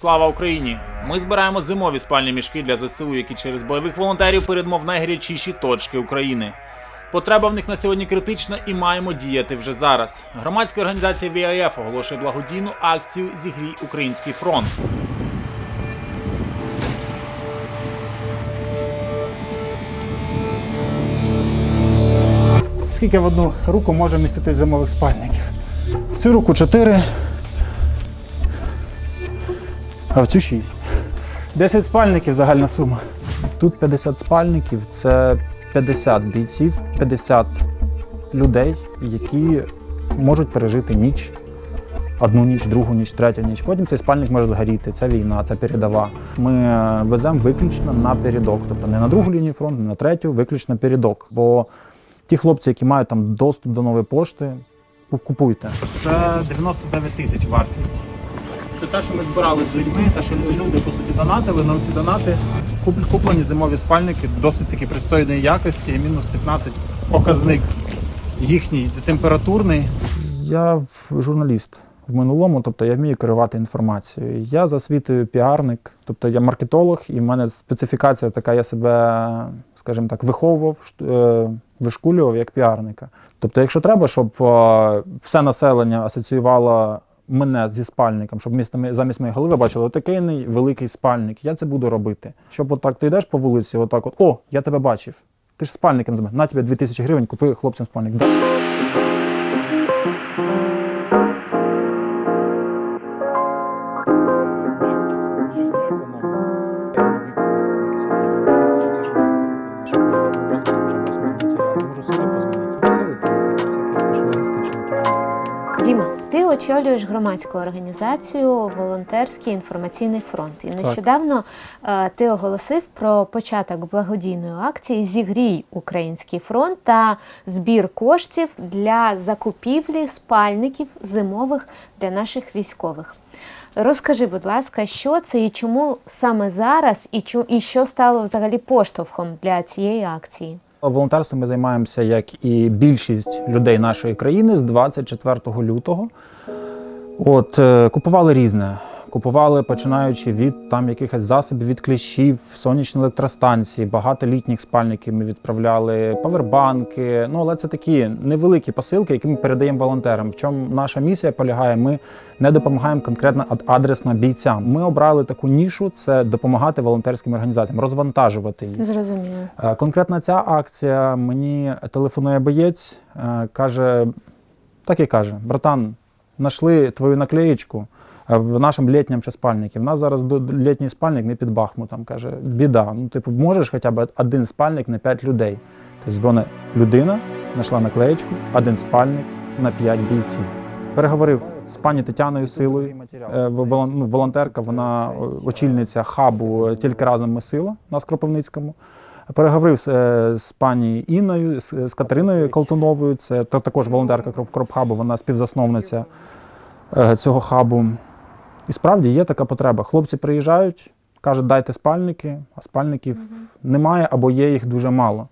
Слава Україні! Ми збираємо зимові спальні мішки для ЗСУ, які через бойових волонтерів передмо в найгарячіші точки України. Потреба в них на сьогодні критична і маємо діяти вже зараз. Громадська організація VIF оголошує благодійну акцію Зігрій Український фронт. Скільки в одну руку може містити зимових спальників? В цю руку 4, а в цю 6. 10 спальників загальна сума. Тут 50 спальників це 50 бійців, 50 людей, які можуть пережити ніч. Одну ніч, другу ніч, третю ніч. Потім цей спальник може згоріти. Це війна, це передова. Ми е, веземо виключно на передок, тобто не на другу лінію фронту, не на третю, виключно передок. Бо ті хлопці, які мають там доступ до нової пошти, купуйте. Це 99 тисяч вартість. Це те, що ми збирали з людьми, те, що люди по суті донатили, на ці донати куплені зимові спальники досить таки пристойної якості, мінус 15 показник їхній температурний. Я журналіст в минулому, тобто я вмію керувати інформацією. Я за освітою піарник, тобто я маркетолог, і в мене специфікація така, я себе, скажімо так, виховував, е, вишкулював як піарника. Тобто, якщо треба, щоб е, все населення асоціювало мене зі спальником, щоб замість моєї голови бачили отакий великий спальник, я це буду робити. Щоб отак ти йдеш по вулиці, отак от, о, я тебе бачив. Ти ж спальником займаєш, на тебе 2000 гривень, купи хлопцям спальник. Громадську організацію Волонтерський інформаційний фронт. І нещодавно е, ти оголосив про початок благодійної акції Зігрій Український фронт та збір коштів для закупівлі спальників зимових для наших військових. Розкажи, будь ласка, що це і чому саме зараз, і чу- і що стало взагалі поштовхом для цієї акції? Волонтерством ми займаємося, як і більшість людей нашої країни з 24 лютого. От, е, купували різне. Купували починаючи від там якихось засобів від кліщів, сонячні електростанції, багато літніх спальників ми відправляли, павербанки. Ну, але це такі невеликі посилки, які ми передаємо волонтерам. В чому наша місія полягає? Ми не допомагаємо конкретно ад- адресно бійцям. Ми обрали таку нішу це допомагати волонтерським організаціям, розвантажувати їх. Зрозуміло. Е, Конкретно ця акція мені телефонує боєць, е, каже, так і каже: братан, знайшли твою наклеєчку е, в нашому літньому ще спальнику. В нас зараз літній спальник не під Бахмутом. Каже, біда. Ну, типу, можеш хоча б один спальник на 5 людей. Тобто дзвонить людина, знайшла наклеєчку, один спальник на 5 бійців. Переговорив з пані Тетяною Силою, е, ну, волонтерка, вона очільниця хабу е, тільки разом ми сила у нас в Кропивницькому. Переговорив з, е, з пані Інною, з, з Катериною Колтуновою, це та- також волонтерка Кроп- Кропхабу, вона співзасновниця е, цього хабу. І справді є така потреба. Хлопці приїжджають, кажуть, дайте спальники, а спальників немає або є їх дуже мало.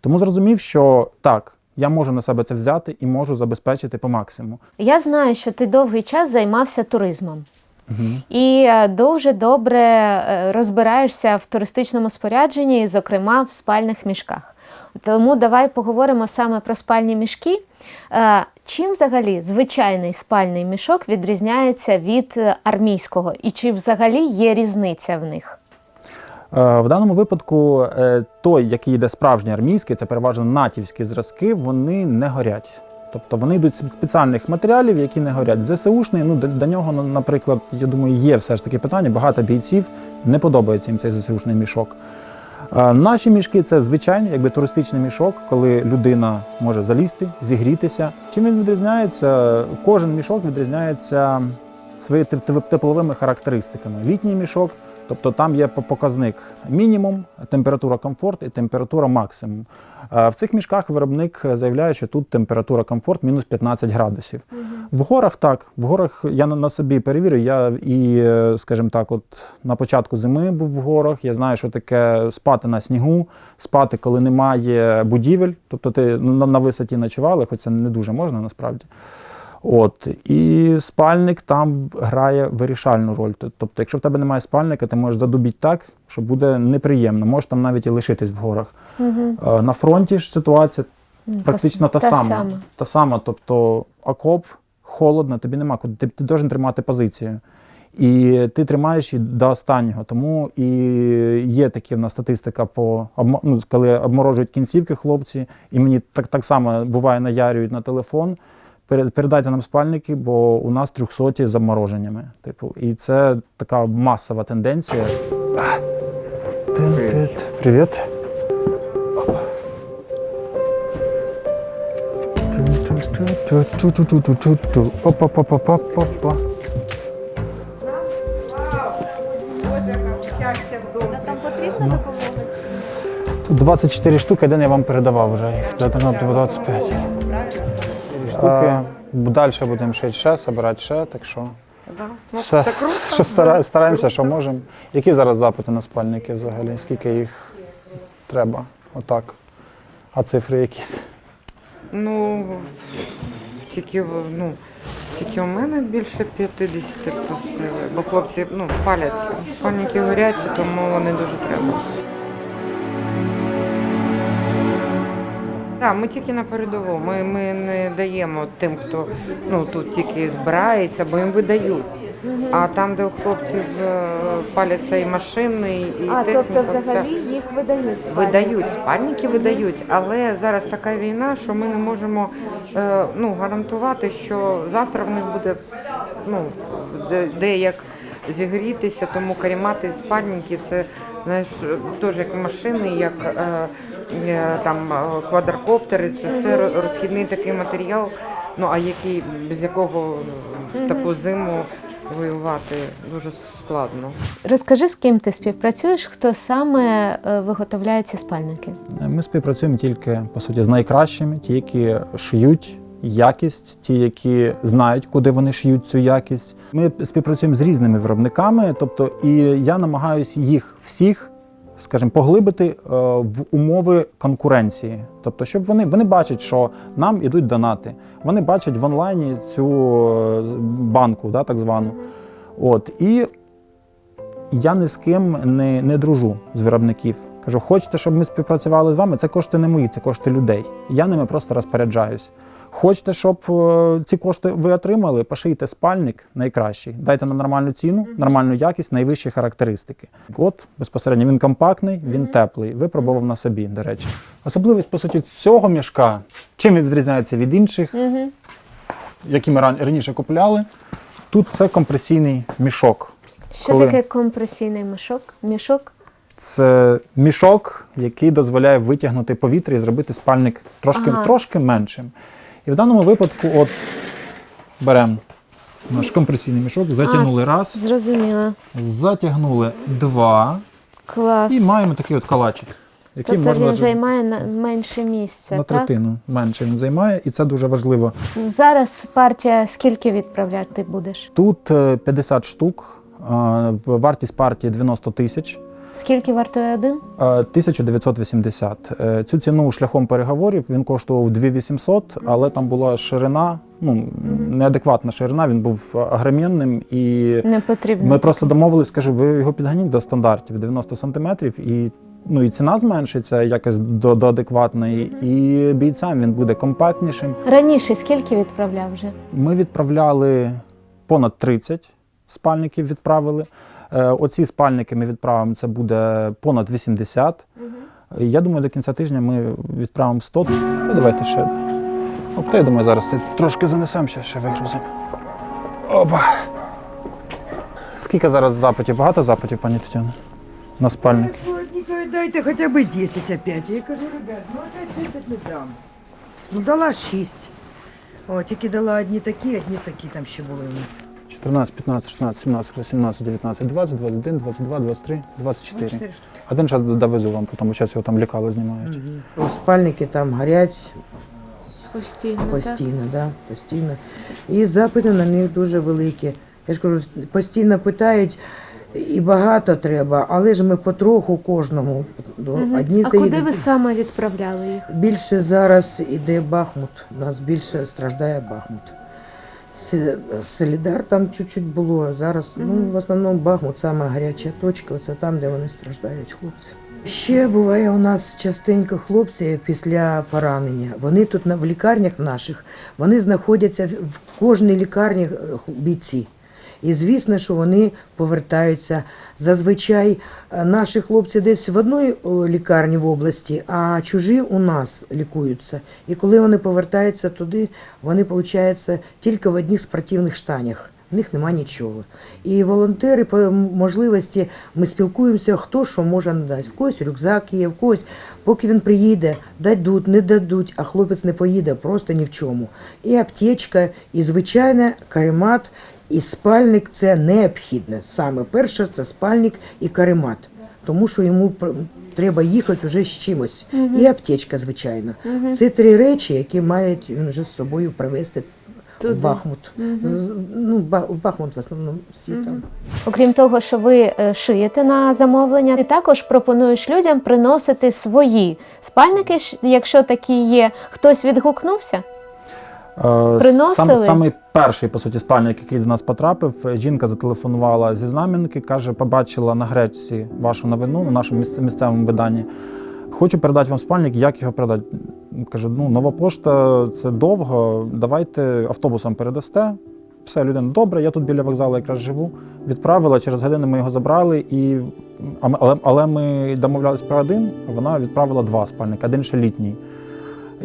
Тому зрозумів, що так, я можу на себе це взяти і можу забезпечити по максимуму. Я знаю, що ти довгий час займався туризмом. І е, дуже добре е, розбираєшся в туристичному спорядженні, зокрема, в спальних мішках. Тому давай поговоримо саме про спальні мішки. Е, Чим взагалі звичайний спальний мішок відрізняється від армійського, і чи взагалі є різниця в них? В даному випадку той, який йде справжній армійський, це переважно натівські зразки, вони не горять. Тобто вони йдуть з спеціальних матеріалів, які не горять. ЗСУшний, ну до, нього, наприклад, я думаю, є все ж таки питання. Багато бійців не подобається їм цей ЗСУшний мішок. Е, Наші мішки це звичайний, якби туристичний мішок, коли людина може залізти, зігрітися. Чим він відрізняється? Кожен мішок відрізняється своїми теп- теп- тепловими характеристиками. Літній мішок, тобто там є показник мінімум, температура комфорт і температура максимум. В цих мішках виробник заявляє, що тут температура комфорт мінус 15 градусів. В горах так. В горах я на, собі перевірю. Я і, скажімо так, от на початку зими був в горах. Я знаю, що таке спати на снігу, спати, коли немає будівель. Тобто ти на, на висоті ночували, хоч це не дуже можна насправді. От і спальник там грає вирішальну роль. Тобто, якщо в тебе немає спальника, ти можеш задубіти так, що буде неприємно. Можеш там навіть і лишитись в горах. Угу. На фронті ж ситуація практично та, сама. Та сама. Тобто окоп, холодно, тобі нема куди. Ти, ти должен тримати позицію. І ти тримаєш її до останнього. Тому і є такі в нас статистика по ну, коли обморожують кінцівки хлопці, і мені так, так само буває наярюють на телефон передайте нам спальники, бо у нас трьохсоті з замороженнями. Типу, і це така масова тенденція. Привіт. Привіт. Опа-па-па-па-па-па. Там 24 штуки, один я вам передавав вже. Їх. 25. Штуки. Далі будемо шити ще, збирати ще, так що. Все, що стара- стараємося, що можемо. Які зараз запити на спальники взагалі? Скільки їх треба? Отак. А цифри якісь? Ну, тільки, ну, тільки у мене більше 50 просили, бо хлопці ну, паляться. Спальники горять, тому вони дуже треба. Так, ми тільки на передову. Ми, ми не даємо тим, хто ну, тут тільки збирається, бо їм видають. А там, де у хлопців е, паляться і машини, і А, техніка, тобто взагалі їх видають спальники? Видають, спальники видають, але зараз така війна, що ми не можемо е, ну, гарантувати, що завтра в них буде ну, де, де як зігрітися, тому карімати спальники це знаєш, теж як машини, як е, е, там е, квадрокоптери, це все розхідний такий матеріал, ну а який без якого таку зиму воювати дуже складно. Розкажи, з ким ти співпрацюєш, хто саме е, виготовляє ці спальники? Ми співпрацюємо тільки по суті з найкращими, ті, які шиють якість, ті, які знають, куди вони шиють цю якість. Ми співпрацюємо з різними виробниками, тобто, і я намагаюся їх всіх. Скажімо, поглибити е, в умови конкуренції, тобто, щоб вони, вони бачать, що нам ідуть донати. Вони бачать в онлайні цю е, банку, да, так звану. От і я ні з ким не, не дружу з виробників. Кажу, хочете, щоб ми співпрацювали з вами? Це кошти не мої, це кошти людей. Я ними просто розпоряджаюсь. Хочете, щоб е, ці кошти ви отримали, пошийте спальник найкращий, дайте нам нормальну ціну, нормальну якість, найвищі характеристики. От безпосередньо він компактний, він теплий. Випробував на собі, до речі. Особливість, по суті, цього мішка, чим він відрізняється від інших, які ми раніше купляли. Тут це компресійний мішок. Що Коли? таке компресійний мішок? Мішок? Це мішок, який дозволяє витягнути повітря і зробити спальник трошки, Ага. трошки меншим. І в даному випадку, от беремо наш компресійний мішок, затягнули раз, Зрозуміла. затягнули два, Клас. і маємо такий от калачик, який тобто можна він вже займає на менше місця, на так? третину менше він займає, і це дуже важливо. Зараз партія скільки відправляти будеш? Тут е, 50 штук, е, в- вартість партії 90 тисяч. Скільки вартує один? Е, 1980. Е, Цю ціну шляхом переговорів він коштував 2800, але там була ширина, ну неадекватна ширина. Він був агромінним, і Не потрібно. ми просто домовились, кажу, ви його підганіть до стандартів 90 сантиметрів, і ну і ціна зменшиться якось до, до адекватної, і бійцям він буде компактнішим. Раніше скільки відправляв вже? Ми відправляли понад 30 спальників. Відправили. Е, Оці спальники ми відправимо. Це буде понад 80. Я думаю, до кінця тижня ми відправимо 100. Та давайте ще. Оп, я думаю, зараз це трошки занесемо, ще, ще вигрузимо. Опа. Скільки зараз запитів? Багато запитів, пані Тетяна? На спальники? Дайте хотя бы 10 опять. Я кажу, ребят, ну опять 10 не дам. Ну дала 6. О, тільки дала одні такі, одні такі там ще були у нас. 14, 15, 16, 17, 18, 19, 20, 21, 22, 23, 24. 4. Один час довезу вам, тому час його там лікало знімають. О, Спальники там горять Постійно. постійно, да, постійно. І запити на них дуже великі. Я ж кажу, постійно питають, і багато треба, але ж ми потроху кожному. Ну, Одні А куди ви саме відправляли їх? Більше зараз іде Бахмут. У нас більше страждає Бахмут. Солідар там чуть-чуть було. Зараз ну, в основному Бахмут сама гаряча точка, це там, де вони страждають, хлопці. Ще буває у нас частенько хлопці після поранення. Вони тут на- в лікарнях наших, вони знаходяться в- кожній лікарні е, бійці. І звісно, що вони повертаються. Зазвичай е, наші хлопці десь в одній лікарні в області, а чужі у нас лікуються. І коли вони повертаються туди, вони, виходить, тільки в одних спортивних штанях. В них нема нічого. І волонтери по можливості ми спілкуємося, хто що може надати. В когось рюкзак є, в когось, поки він приїде, дадуть, не дадуть, а хлопець не поїде просто ні в чому. І аптечка, і звичайно каремат, і спальник це необхідне. Саме перше це спальник і каремат. Тому що йому пр- треба їхати вже з чимось. І аптечка, звичайно. Це три речі, які мають він вже з собою привезти Туди. в Бахмут. З- Ну, в Бахмут в основному всі там. Окрім того, що ви е, шиєте на замовлення, ти також пропонуєш людям приносити свої спальники, якщо такі є. Хтось відгукнувся? Приносили? Сам, самий перший, по суті, спальник, який до нас потрапив, жінка зателефонувала зі Знам'янки, каже, побачила на гречці вашу новину в нашому місцевому виданні. Хочу передати вам спальник, як його передати? Каже, ну, нова пошта це довго, давайте автобусом передасте. Все, людина, добре, я тут біля вокзалу якраз живу. Відправила, через годину ми його забрали, і... але, але ми домовлялись про один, вона відправила два спальники, один ще літній.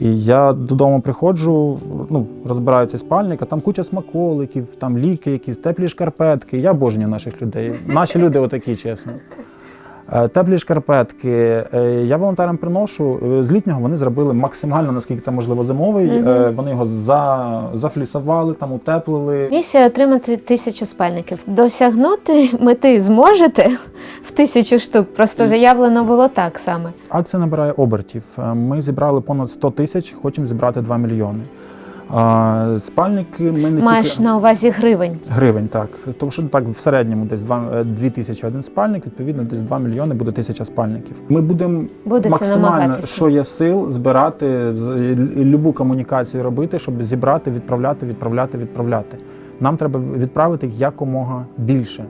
І я додому приходжу, ну, розбираю цей спальник, а там куча смаколиків, там ліки якісь, теплі шкарпетки. Я обожнюю наших людей. Наші люди отакі, чесно. Е, Теплі шкарпетки. Е, Я волонтерам приношу. Е, З літнього вони зробили максимально, наскільки це можливо, зимовий. Е, Вони його за, зафлісували, там утеплили. Місія отримати тисячу спальників. Досягнути мети зможете в тисячу штук. Просто заявлено було так саме. Акція набирає обертів. Е, Ми зібрали понад 100 тисяч, хочемо зібрати 2 мільйони. А, Спальники ми не Маєш тільки... на увазі гривень. Гривень, так. Тому що так в середньому десь 2, 2 тисячі один спальник, відповідно, десь 2 мільйони буде тисяча спальників. Ми будемо максимально, намагатися. що є сил, збирати любу комунікацію робити, щоб зібрати, відправляти, відправляти, відправляти. Нам треба відправити їх якомога більше.